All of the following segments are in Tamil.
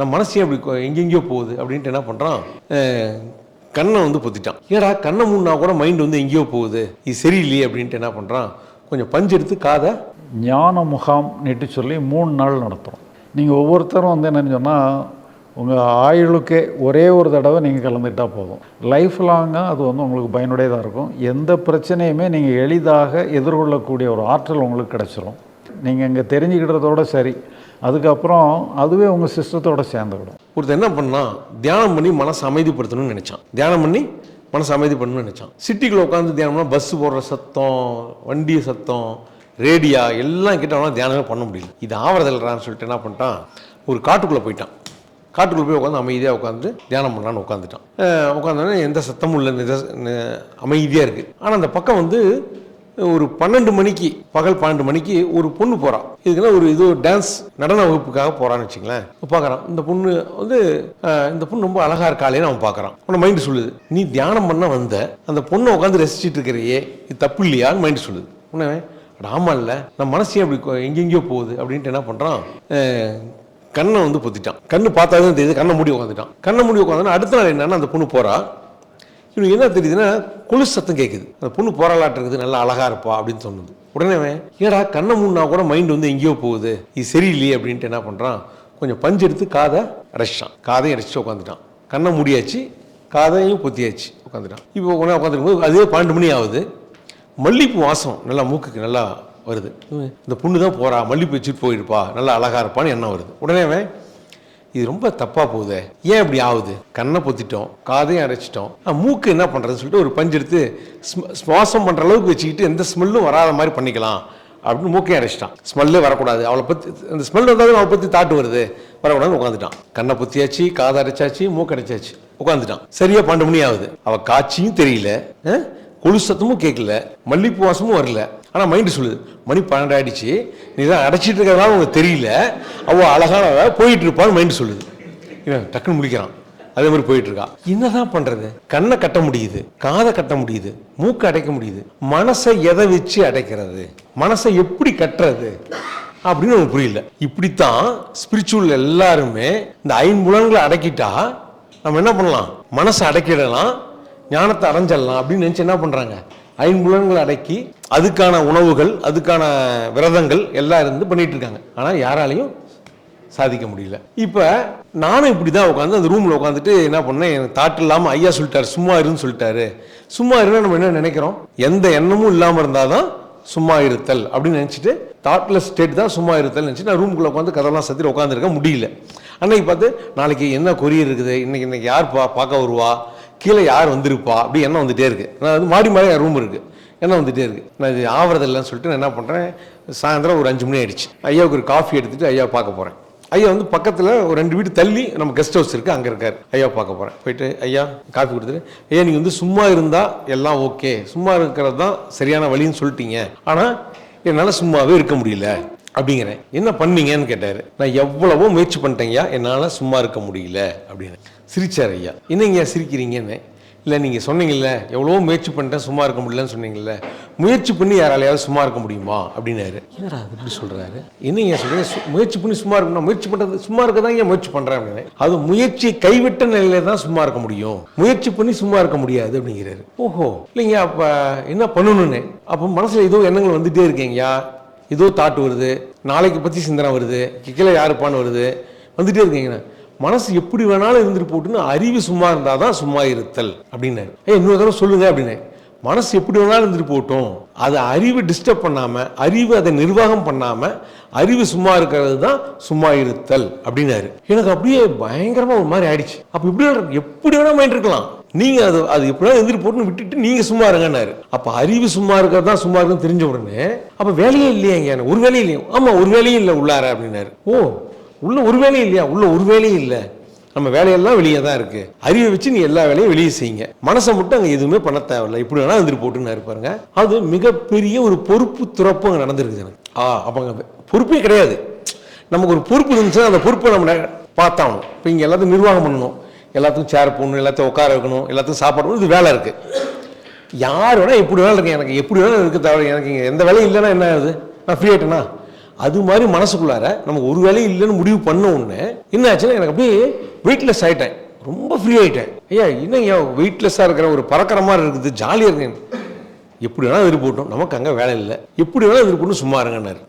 நம்ம மனசே அப்படி எங்கெங்கேயோ போகுது அப்படின்ட்டு என்ன பண்ணுறான் கண்ணை வந்து பொத்திட்டான். ஏடா கண்ணை மூடினா கூட மைண்ட் வந்து எங்கேயோ போகுது. இது சரியில்லையே அப்படின்ட்டு என்ன பண்ணுறான் கொஞ்சம் பஞ்சு எடுத்து காதை ஞான முகாம் நெட்டு சொல்லி மூணு நாள் நடத்துகிறோம் நீங்கள் ஒவ்வொருத்தரும் வந்து என்னென்னு சொன்னால் உங்கள் ஆயுளுக்கே ஒரே ஒரு தடவை நீங்கள் கலந்துக்கிட்டால் போதும். லைஃப் லாங்காக அது வந்து உங்களுக்கு பயனுடையதாக இருக்கும். எந்த பிரச்சனையுமே நீங்கள் எளிதாக எதிர்கொள்ளக்கூடிய ஒரு ஆற்றல் உங்களுக்கு கிடச்சிரும். நீங்கள் இங்கே தெரிஞ்சுக்கிட்டதோட சரி. அதுக்கப்புறம் அதுவே உங்கள் சிஸ்டத்தோட சேர்ந்துவிடும் ஒருத்தர் என்ன பண்ணான்? தியானம் பண்ணி மனசை அமைதிப்படுத்தணும்னு நினைச்சான். தியானம் பண்ணி மனசை அமைதிப்படணும்னு நினைச்சான். சிட்டிக்குள்ள உட்காந்து தியானம்னா பஸ் போடுற சத்தம் வண்டி சத்தம் ரேடியா எல்லாம் கிட்ட அவனால் தியானமே பண்ண முடியல. இது ஆவறதில்லைறான்னு சொல்லிட்டு என்ன பண்ணிட்டான்? ஒரு காட்டுக்குள்ளே போயிட்டான். காட்டுக்குள்ளே போய் உட்காந்து அமைதியாக உட்காந்து தியானம் பண்ணலான்னு உட்காந்துட்டான் உட்காந்தோடனே எந்த சத்தமும் இல்லை அமைதியாக இருக்குது ஆனால் அந்த பக்கம் வந்து ஒரு பன்னெண்டு மணிக்கு பகல் பன்னெண்டு மணிக்கு ஒரு பொண்ணு போகிறான் இதுக்குன்னா ஒரு இது டான்ஸ் நடன வகுப்புக்காக போகிறான்னு வச்சுங்களேன் பார்க்குறான் இந்த பொண்ணு வந்து இந்த பொண்ணு ரொம்ப அழகாக இருக்காளேன்னு அவன் பார்க்குறான் அவன மைண்டு சொல்லுது. நீ தியானம் பண்ண வந்த அந்த பொண்ணை உட்காந்து ரசிச்சிட்டு இருக்கிறையே இது தப்பு இல்லையான்னு மைண்டு சொல்லுது. உன்னே அட இல்லை. நம்ம மனசையும் அப்படி எங்கெங்கேயோ போகுது? அப்படின்ட்டு என்ன பண்ணுறான் கண்ணை வந்து பொத்திட்டான். கண்ணு பார்த்தா தான் தெரியுது கண்ணை மூடி உட்காந்துட்டான் கண்ணை மூடி உட்காந்தோன்னா அடுத்த நாள் என்னன்னா அந்த பொண்ணு போகிறா இவனுக்கு என்ன தெரியுதுன்னா கொலுசு சத்தம் கேட்குது அந்த பொண்ணு போராளாட்டு இருக்குது நல்லா அழகா இருப்பா அப்படின்னு சொன்னது. உடனே அவன், ஏடா கண்ணை மூணுனா கூட மைண்ட் வந்து எங்கேயோ போகுது. இது சரியில்லையே அப்படின்ட்டு என்ன பண்ணுறான் கொஞ்சம் பஞ்சு எடுத்து காதை அடைச்சிட்டான். காதையும் அடைச்சிட்டு உட்காந்துட்டான் கண்ணை மூடியாச்சு காதையும் பொத்தியாச்சு உட்காந்துட்டான் இப்போ உடனே உட்காந்துருக்கும் போது அதே பன்னெண்டு மணி ஆகுது. மல்லிகைப்பூ வாசம் நல்லா மூக்குக்கு நல்லா வருது. இந்த பொண்ணு தான் போகிறா மல்லிப்பூ வச்சுட்டு போயிருப்பா நல்லா அழகா இருப்பான்னு எண்ணம் வருது. உடனே அவன் இது ரொம்ப தப்பா போகுதே. ஏன் இப்படி ஆகுது? கண்ணை பொத்திட்டோம் காதையும் அரைச்சிட்டோம் மூக்கு என்ன பண்றதுன்னு சொல்லிட்டு ஒரு பஞ்சு எடுத்து ஸ்ம- சுவாசம் பண்ற அளவுக்கு வச்சுக்கிட்டு எந்த ஸ்மெல்லும் வராத மாதிரி பண்ணிக்கலாம் அப்படின்னு மூக்கையும் அரைச்சிட்டான் ஸ்மெல்லே வரக்கூடாது. அவளை பத்தி அந்த ஸ்மெல் வந்தாலும் அவளை பத்தி தாட்டு வருது. வரக்கூடாதுன்னு உட்காந்துட்டான். கண்ணை பொத்தியாச்சு காதை அரைச்சாச்சு மூக்கு அடைச்சாச்சு உட்காந்துட்டான். சரியா பன்னெண்டு மணி ஆகுது. அவள் காட்சியும் தெரியல. ஆ? சத்தமும் கேட்கல. மல்லிப்பூ வாசமும் வரல. ஆனால் மைண்டு சொல்லுது மணி பன்னெண்டு ஆயிடுச்சு நீ தான் அடைச்சிட்டு இருக்கிறதுனால உனக்கு தெரியல. அவள் அழகானவ போயிட்டு இருப்பான்னு மைண்டு சொல்லுது. இவன் டக்குன்னு முடிக்கிறான் அதே மாதிரி போயிட்டு இருக்கா. என்னதான் பண்ணுறது கண்ணை கட்ட முடியுது காதை கட்ட முடியுது மூக்கை அடைக்க முடியுது. மனசை எதை வச்சு அடைக்கிறது? மனசை எப்படி கட்டுறது? அப்படின்னு எனக்கு புரியல. இப்படித்தான் ஸ்பிரிச்சுவல் எல்லாருமே இந்த ஐம்புலன்களை அடக்கிட்டா நம்ம என்ன பண்ணலாம்? மனசை அடக்கிடலாம் ஞானத்தை அடைஞ்சிடலாம் அப்படின்னு நினச்சி என்ன பண்ணுறாங்க ஐம்புலன்கள் அடக்கி அதுக்கான உணவுகள் அதுக்கான விரதங்கள் எல்லாம் இருந்து பண்ணிட்டு இருக்காங்க ஆனால் யாராலையும் சாதிக்க முடியல. இப்போ நானும் இப்படி தான் உட்காந்து அந்த ரூமில் உட்காந்துட்டு என்ன பண்ணேன்? எனக்கு தாட்டு இல்லாமல் ஐயா சொல்லிட்டாரு சும்மா இருன்னு சொல்லிட்டாரு. சும்மா இருந்தால் நம்ம என்ன நினைக்கிறோம்? எந்த எண்ணமும் இல்லாமல் இருந்தால் தான் சும்மா இருத்தல் அப்படின்னு நினச்சிட்டு தாட்லெஸ் ஸ்டேட் தான் சும்மா இருத்தல் நினச்சி நான் ரூமுக்குள்ளே உட்காந்து கதவெல்லாம் சத்திட்டு உட்காந்துருக்க முடியல. அன்னைக்கு பார்த்து நாளைக்கு என்ன கொரியர் இருக்குது? இன்னைக்கு இன்னைக்கு யார் பா பார்க்க வருவா? கீழே யார் வந்திருப்பா? அப்படி எண்ணம் வந்துகிட்டே இருக்கு. நான் வந்து மாடி மாடி ரூம் இருக்குது எண்ணம் வந்துட்டே இருக்கு. நான் இது ஆவறதில்லைன்னு சொல்லிட்டு நான் என்ன பண்ணுறேன் சாயந்தரம் ஒரு அஞ்சு மணி ஆயிடுச்சு. ஐயாவுக்கு ஒரு காஃபி எடுத்துட்டு ஐயா பார்க்க போகிறேன் ஐயா வந்து பக்கத்தில் ஒரு ரெண்டு வீடு தள்ளி நம்ம கெஸ்ட் ஹவுஸ் இருக்குது அங்கே இருக்கார். ஐயா பார்க்க போகிறேன் போயிட்டு ஐயா காஃபி கொடுத்துட்டு ஐயா நீங்கள் வந்து சும்மா இருந்தால் எல்லாம் ஓகே சும்மா இருக்கிறது தான் சரியான வழின்னு சொல்லிட்டீங்க. ஆனால் என்னால் சும்மாவே இருக்க முடியல. அப்படிங்கிறேன். என்ன பண்ணீங்கன்னு? கேட்டார். நான் எவ்வளவோ முயற்சி பண்ணிட்டேங்கய்யா. என்னால் சும்மா இருக்க முடியல. அப்படின்னு. சிரிச்சார் ஐயா என்னங்க சிரிக்கிறீங்கன்னு? இல்லை நீங்கள் சொன்னீங்கல்ல எவ்வளோ முயற்சி பண்ணிட்டேன் சும்மா இருக்க முடியலன்னு சொன்னீங்கல்ல முயற்சி பண்ணி யாராலையாவது சும்மா இருக்க முடியுமா? அப்படின்னாரு. என்னடா அது இப்படி சொல்கிறாரு என்னங்க சொல்கிறீங்க முயற்சி பண்ணி சும்மா இருக்கணும் முயற்சி பண்ணுறது சும்மா இருக்க தான் ஏன் முயற்சி பண்ணுறேன் அப்படின்னு அது முயற்சியை கைவிட்ட நிலையில தான் சும்மா இருக்க முடியும். முயற்சி பண்ணி சும்மா இருக்க முடியாது அப்படிங்கிறாரு. ஓஹோ இல்லைங்க அப்போ என்ன பண்ணணும்னு? அப்போ மனசில் ஏதோ எண்ணங்கள் வந்துகிட்டே இருக்கீங்கயா ஏதோ தாட் வருது. நாளைக்கு பற்றி சிந்தனை வருது. கீழே யாருப்பான்னு வருது. வந்துகிட்டே இருக்கீங்கண்ணா. மனசு எப்படி வேணாலும் இருந்துட்டு போட்டுன்னு அறிவு சும்மா இருந்தால் தான் சும்மா இருத்தல் அப்படின்னாரு ஏ இன்னொரு தடவை சொல்லுங்க அப்படின்னு. மனசு எப்படி வேணாலும் இருந்துட்டு போட்டோம். அது அறிவு டிஸ்டர்ப் பண்ணாமல் அறிவு அதை நிர்வாகம் பண்ணாமல் அறிவு சும்மா இருக்கிறது தான் சும்மா இருத்தல் அப்படின்னாரு. எனக்கு அப்படியே பயங்கரமாக ஒரு மாதிரி ஆயிடுச்சு. அப்போ இப்படி எப்படி வேணால் மைண்ட் இருக்கலாம். நீங்கள் அது அது எப்படி வேணா இருந்துட்டு போட்டுன்னு விட்டுட்டு நீங்கள் சும்மா இருங்கன்னாரு. அப்போ அறிவு சும்மா இருக்கிறது தான் சும்மா இருக்குன்னு தெரிஞ்ச உடனே அப்போ வேலையே இல்லையாங்க ஒரு வேலையும் இல்லையா. ஆமாம் ஒரு வேலையும் இல்லை உள்ளார அப்படின்னாரு. ஓ உள்ள ஒரு வேலையும் இல்லையா? உள்ள ஒரு வேலையும் இல்லை. நம்ம வேலையெல்லாம் வெளியே தான் இருக்கு. அறிவை வச்சு நீ எல்லா வேலையும் வெளியே செய்யுங்க. மனசை மட்டும் அங்கே எதுவுமே பண்ண தேவையில்லை. இப்படி வேணா வந்துட்டு போட்டுன்னு இருப்பாருங்க அது மிகப்பெரிய ஒரு பொறுப்பு துறப்பு அங்கே நடந்திருக்கு எனக்கு. ஆ அப்போ அங்கே பொறுப்பே கிடையாது. நமக்கு ஒரு பொறுப்பு இருந்துச்சுன்னா அந்த பொறுப்பை நம்ம பார்த்தாகணும். இப்போ இங்கே எல்லாத்தையும் நிர்வாகம் பண்ணணும். எல்லாத்துக்கும் சேர் போடணும் எல்லாத்தையும் உட்கார வைக்கணும் எல்லாத்துக்கும் சாப்பாடு இது வேலை இருக்கு. யார் வேணால் எப்படி வேணாலும் இருக்கு எனக்கு எப்படி வேணாலும் இருக்க தேவை எனக்கு இங்கே எந்த வேலையும் இல்லைன்னா என்ன ஆகுது? நான் ஃப்ரீ ஆகிட்டேனா அது மாதிரி மனசுக்குள்ளார நம்ம ஒரு வேலையும் இல்லைன்னு முடிவு பண்ண உடனே என்ன ஆச்சுன்னா எனக்கு அப்படியே வெயிட்லெஸ் ஆயிட்டேன். ரொம்ப ஃப்ரீ ஆகிட்டேன் ஐயா என்ன ஏன் வெயிட்லெஸ்ஸாக இருக்கிற ஒரு பறக்கிற மாதிரி இருக்குது ஜாலியாக இருக்கேன் எப்படி வேணால் எதிர்ப்பு போட்டோம் நமக்கு அங்கே வேலை இல்லை. எப்படி வேணால் எதிர்ப்பு போட்டு சும்மா இருங்கன்னாரு.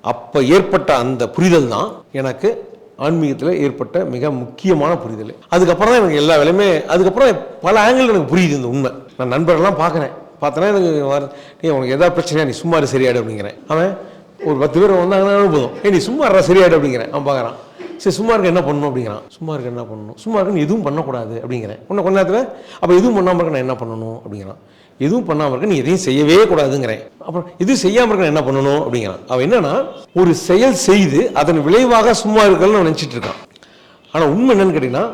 அப்போ ஏற்பட்ட அந்த புரிதல் தான் எனக்கு ஆன்மீகத்தில் ஏற்பட்ட மிக முக்கியமான புரிதல். அதுக்கப்புறம் தான் எனக்கு எல்லா வேலையுமே அதுக்கப்புறம் பல ஆங்கிள் எனக்கு புரியுது இந்த உண்மை. நான் நண்பர்கள்லாம் பார்க்குறேன். பார்த்தோன்னா எனக்கு வர- நீ உனக்கு எதாவது பிரச்சனையா? நீ சும்மா இரு, அப்படிங்கிறேன். அவன் ஒரு பத்து பேர் வந்தாங்கன்னா போதும். ஏய் நீ சும்மா இருக்கா சரியாயிடு அப்படிங்கிறேன். அவன் பார்க்குறான். சரி சும்மா இருக்க என்ன பண்ணணும் அப்படிங்கிறான். சும்மா இருக்க என்ன பண்ணணும்? சும்மா இருக்குன்னு நீ எதுவும் பண்ணக்கூடாது அப்படிங்கிறேன். உன்னை கொஞ்ச நேரத்தில் அப்போ எதுவும் பண்ணாமல் இருக்க நான் என்ன பண்ணணும் அப்படிங்கிறான். எதுவும் பண்ணாமல் இருக்க நீ எதையும் செய்யவே கூடாதுங்கிறேன். அப்புறம் எதுவும் செய்யாமல் இருக்க என்ன பண்ணணும் அப்படிங்கிறான். அவன் என்னன்னா ஒரு செயல் செய்து அதன் விளைவாக சும்மா இருக்கணும்னு நினச்சிட்டு இருக்கான். ஆனால் உண்மை என்னன்னு கேட்டிங்கன்னா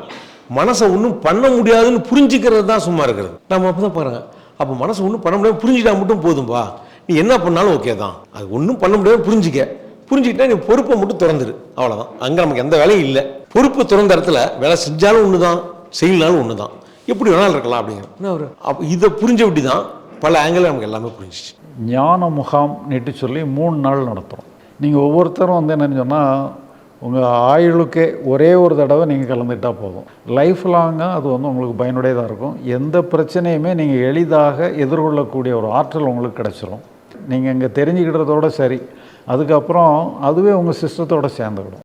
மனசை ஒன்றும் பண்ண முடியாதுன்னு புரிஞ்சுக்கிறது தான் சும்மா இருக்கிறது. நம்ம அப்போ தான் பாருங்க அப்போ மனசை ஒன்றும் பண்ண முடியாது புரிஞ்சுட்டா மட்டும் போதும்பா. நீ என்ன பண்ணாலும் ஓகே தான். அது ஒன்றும் பண்ண முடியாது புரிஞ்சுக்க. புரிஞ்சுக்கிட்டா நீ பொறுப்பை மட்டும் திறந்துரு. அவ்வளோதான் அங்கே நமக்கு எந்த வேலையும் இல்லை. பொறுப்பு திறந்த இடத்துல வேலை செஞ்சாலும் ஒன்று தான் செய்யலனாலும் ஒன்று தான் எப்படி வேணாலும் இருக்கலாம் அப்படிங்கிற. என்ன ஒரு? அப்போ இதை புரிஞ்ச விட்டு தான் பல ஆங்கிள் நமக்கு எல்லாமே புரிஞ்சிச்சு. ஞான முகாம் நீட்டு சொல்லி மூணு நாள் நடத்துகிறோம் நீங்கள் ஒவ்வொருத்தரும் வந்து என்னன்னு சொன்னால் உங்கள் ஆயுளுக்கே ஒரே ஒரு தடவை நீங்கள் கலந்துக்கிட்டால் போதும். லைஃப் லாங்காக அது வந்து உங்களுக்கு பயனுடையதாக இருக்கும். எந்த பிரச்சனையுமே நீங்கள் எளிதாக எதிர்கொள்ளக்கூடிய ஒரு ஆற்றல் உங்களுக்கு கிடச்சிரும். நீங்கள் இங்கே தெரிஞ்சுக்கிட்டதோட சரி. அதுக்கப்புறம் அதுவே உங்கள் சிஸ்டத்தோடு சேர்ந்துக்கிடும்